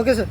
Okay sir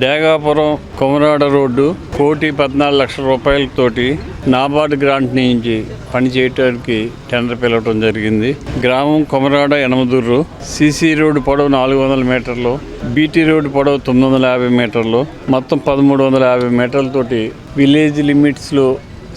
Degapuram Komarada road కోటి పద్నాలుగు లక్షల రూపాయలతోటి నాబార్డు గ్రాంట్ నుంచి పని చేయటానికి టెండర్ పిలవటం జరిగింది. గ్రామం కొమరాడ ఎనమదూరు సీసీ రోడ్డు పొడవు నాలుగు వందల మీటర్లు బీటీ రోడ్డు పొడవు తొమ్మిది వందల యాభై మీటర్లు మొత్తం పదమూడు వందల యాభై మీటర్లతోటి విలేజ్ లిమిట్స్లో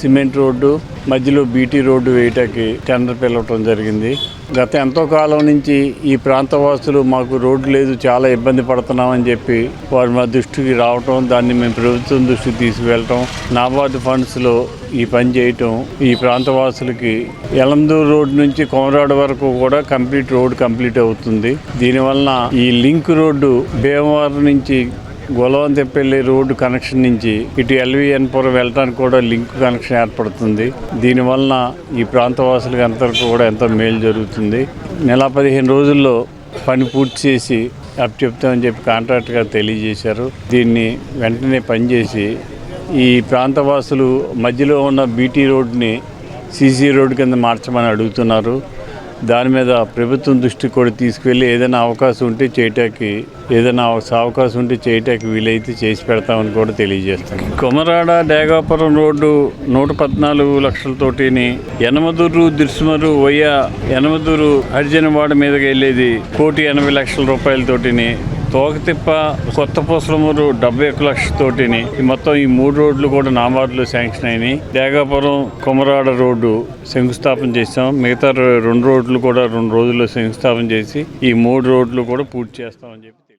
సిమెంట్ రోడ్డు మధ్యలో బీటీ రోడ్డు వేయటానికి టెండర్ పిలవటం జరిగింది. గత ఎంతో కాలం నుంచి ఈ ప్రాంతవాసులు మాకు రోడ్డు లేదు చాలా ఇబ్బంది పడుతున్నామని చెప్పి వారు మా దృష్టికి రావటం దాన్ని మేము ప్రభుత్వం దృష్టికి తీసుకువెళ్ళటం నాబార్డు ఫండ్స్లో ఈ పని చేయటం ఈ ప్రాంతవాసులకి ఎలందూరు రోడ్ నుంచి కోమరాడు వరకు కూడా కంప్లీట్ రోడ్ కంప్లీట్ అవుతుంది. దీనివలన ఈ లింక్ రోడ్డు భీమవరం నుంచి గొలవంతెపల్లి రోడ్డు కనెక్షన్ నుంచి ఇటు ఎల్విఎన్పురం వెళ్ళడానికి కూడా లింక్ కనెక్షన్ ఏర్పడుతుంది. దీనివలన ఈ ప్రాంతవాసులకి అందరికీ కూడా ఎంతో మేలు జరుగుతుంది. నెల పదిహేను రోజుల్లో పని పూర్తి చేసి అప్ చెప్తామని చెప్పి కాంట్రాక్ట్ గారు తెలియజేశారు. దీన్ని వెంటనే పనిచేసి ఈ ప్రాంతవాసులు మధ్యలో ఉన్న బీటీ రోడ్ని సీసీ రోడ్డు కింద మార్చమని అడుగుతున్నారు. దాని మీద ప్రభుత్వం దృష్టి కూడా తీసుకెళ్ళి ఏదైనా అవకాశం ఉంటే చేయటానికి ఏదైనా అవకాశం ఉంటే చేయటానికి వీలైతే చేసి పెడతామని కూడా తెలియజేస్తాం కొమరాడ డేగాపురం రోడ్డు నూట పద్నాలుగు లక్షలతోటిని యనమదూరు దిర్సుమరు వయ్య యనమదూరు హరిజనవాడ మీదకి వెళ్ళేది కోటి ఎనభై లక్షల రూపాయలతోటిని తోకతిప్ప కొత్త పూసలమూరు డెబ్బై ఒక్క లక్షలతోటిని ఈ మొత్తం ఈ మూడు రోడ్లు కూడా నామార్లు శాంక్షన్ అయినాయి. దేగాపురం కొమరాడ రోడ్డు శంకుస్థాపన చేస్తాం మిగతా రెండు రోడ్లు కూడా రెండు రోజుల్లో శంకుస్థాపన చేసి ఈ మూడు రోడ్లు కూడా పూర్తి చేస్తామని చెప్పి